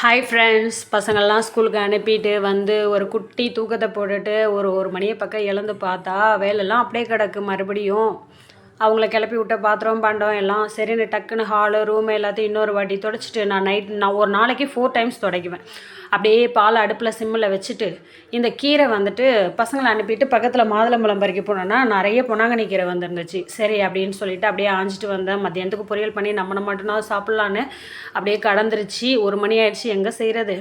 Hi friends பசங்கள்லாம் ஸ்கூலுக்கு அனுப்பிட்டு வந்து ஒரு குட்டி தூக்கத்தை போட்டுட்டு ஒரு ஒரு மணியை பக்கம் எழுந்து பார்த்தா வேலைலாம் அப்படியே கிடக்கு மறுபடியும். அவங்கள கிளப்பி விட்ட பாத்திரம் பண்டம் எல்லாம் சரின்னு டக்குன்னு ஹாலு ரூம் எல்லாத்தையும் இன்னொரு வாட்டி தொடச்சிட்டு நான் நைட் நான் ஒரு நாளைக்கு ஃபோர் டைம்ஸ் துடைக்குவேன். அப்படியே பால் அடுப்பில் சிம்மில் வச்சுட்டு இந்த கீரை வந்துட்டு பசங்களை அனுப்பிட்டு பக்கத்தில் மாதுளம்பழம் பறிக்க போனோன்னா நிறைய பொன்னாங்கண்ணி கீரை வந்துருந்துச்சு. சரி அப்படின்னு சொல்லிட்டு அப்படியே ஆஞ்சிட்டு வந்தேன். மத்தியானத்துக்கு பொரியல் பண்ணி நம்மளை மட்டும்தான் சாப்பிட்லான்னு அப்படியே கடந்துருச்சு. ஒரு மணி ஆயிடுச்சு எங்கே செய்கிறது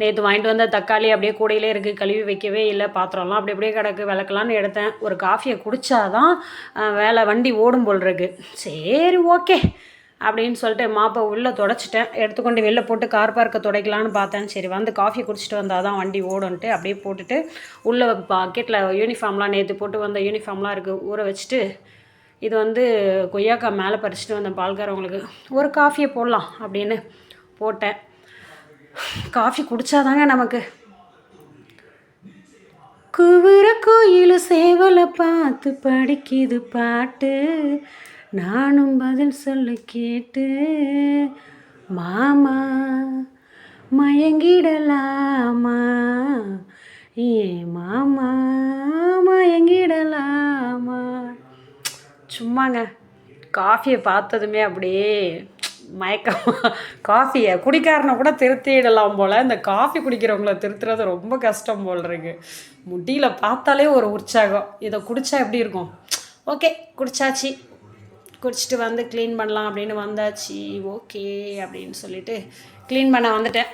நேற்று வாங்கிட்டு வந்த தக்காளி அப்படியே கூடையிலே இருக்குது கழுவி வைக்கவே இல்லை. பாத்திரம்லாம் அப்படி அப்படியே கிடக்கு விளக்கலான்னு எடுத்தேன். ஒரு காஃபியை குடித்தாதான் வேலை வண்டி ஓடும் போல் இருக்கு. சரி ஓகே. அப்படின்னு சொல்லிட்டு மாப்பை உள்ளே தொடச்சிட்டேன். எடுத்துக்கொண்டு வெளில போட்டு கார் பார்க்கை துடைக்கலான்னு பார்த்தேன். சரி வந்து காஃபி குடிச்சிட்டு வந்தால் தான் வண்டி ஓடும்ன்ட்டு அப்படியே போட்டுட்டு உள்ளே பாக்கெட்டில் யூனிஃபார்ம்லாம் நேற்று போட்டு வந்த யூனிஃபார்ம்லாம் இருக்குது ஊற வச்சுட்டு இது வந்து கொய்யாக்காய் மேலே பறிச்சுட்டு வந்தேன் பால்காரவங்களுக்கு ஒரு காஃபியை போடலாம் அப்படின்னு போட்டேன். காஃபி குடித்தாதாங்க நமக்கு குவுற கோயில் சேவலை பார்த்து படிக்குது பாட்டு. நானும் பதில் சொல்ல கேட்டு மாமா மயங்கிடலாமா? ஏ மாமா மயங்கிடலாமா? சும்மாங்க காஃபியை பார்த்ததுமே அப்படியே மயக்கம் காஃபியை குடிக்காரனை கூட திருத்திடலாம் போல். இந்த காஃபி குடிக்கிறவங்கள திருத்துறது ரொம்ப கஷ்டம் போல் இருக்கு. முடியில் பார்த்தாலே ஒரு உற்சாகம். இதை குடித்தா எப்படி இருக்கும்? ஓகே குடிச்சாச்சு. குடிச்சிட்டு வந்து க்ளீன் பண்ணலாம் அப்படின்னு வந்தாச்சு. ஓகே அப்படின்னு சொல்லிட்டு க்ளீன் பண்ண வந்துட்டேன்.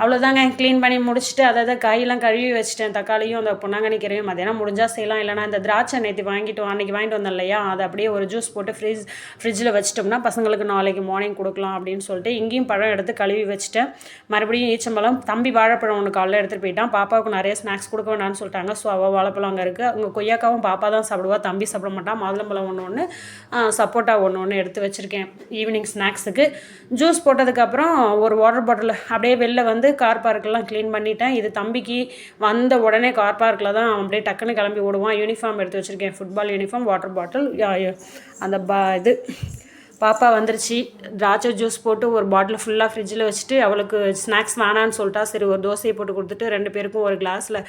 அவ்வளோதாங்க க்ளீன் பண்ணி முடிச்சுட்டு அதாவது காயெல்லாம் கழுவி வச்சுட்டேன். தக்காளியும் அந்த பொன்னாங்கண்ணி கீரையும் மதியானம் முடிஞ்சால் செய்யலாம். இல்லைனா இந்த திராட்சை நேற்று வாங்கிட்டு அன்றைக்கி வாங்கிட்டு வந்தேன் இல்லையா? அதை அப்படியே ஒரு ஜூஸ் போட்டு ஃப்ரிட்ஜ் ஃப்ரிட்ஜில் வச்சிட்டோம்னா பசங்களுக்கு நாளைக்கு மார்னிங் கொடுக்கலாம் அப்படின்னு சொல்லிட்டு இங்கேயும் பழம் எடுத்து கழுவி வச்சுட்டேன். மறுபடியும் ஈச்சம்பழம் தம்பி வாழைப்பழம் ஒன்று காலைல எடுத்துகிட்டு போயிட்டான். பாப்பாவுக்கு நிறைய ஸ்நாக்ஸ் கொடுக்க வேண்டாம்னு சொல்லிட்டாங்க. ஸோ அவள் வாழைப்பழம் அங்கே இருக்குது அவங்க கொய்யாக்காவும் பாப்பா தான் சாப்பிடுவா. தம்பி சாப்பிட மாட்டான் மாதுளம்பழம் ஒன்று ஒன்று சப்போட்டா ஒன்று ஒன்று எடுத்து வச்சுருக்கேன். ஈவினிங் ஸ்நாக்ஸுக்கு ஜூஸ் போட்டதுக்கப்புறம் ஒரு வாட்டர் பாட்டில் அப்படியே வெளில வந்து வந்து கார் பார்க்கெல்லாம் க்ளீன் பண்ணிட்டேன். இது தம்பிக்கு வந்த உடனே கார் பார்க்கில் தான் அவன் அப்படியே டக்குன்னு கிளம்பி விடுவான் யூனிஃபார்ம் எடுத்து வச்சுருக்கேன். ஃபுட்பால் யூனிஃபார்ம் வாட்டர் பாட்டில் அந்த பா இது. பாப்பா வந்துருச்சு. திராட்சை ஜூஸ் போட்டு ஒரு பாட்டில் ஃபுல்லாக ஃப்ரிட்ஜில் வச்சுட்டு அவளுக்கு ஸ்நாக்ஸ் வேணான்னு சொல்லிட்டா. சரி ஒரு தோசையை போட்டு கொடுத்துட்டு ரெண்டு பேருக்கும் ஒரு கிளாஸில்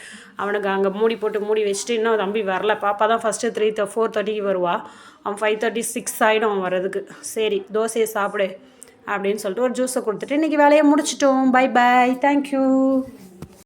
அவனுக்கு அங்கே மூடி போட்டு மூடி வச்சுட்டு இன்னும் தம்பி வரல. பாப்பா தான் ஃபஸ்ட்டு த்ரீ ஃபோர் தேர்ட்டிக்கு வருவா. அவன் ஃபைவ் தேர்ட்டி சிக்ஸ் ஆகிடும் அவன் வரதுக்கு சரி தோசையை சாப்பிடு. அப்படின்னு சொல்லிட்டு ஒரு ஜூஸை கொடுத்துட்டு இன்றைக்கி வேலையை முடிச்சிட்டோம். Bye bye thank you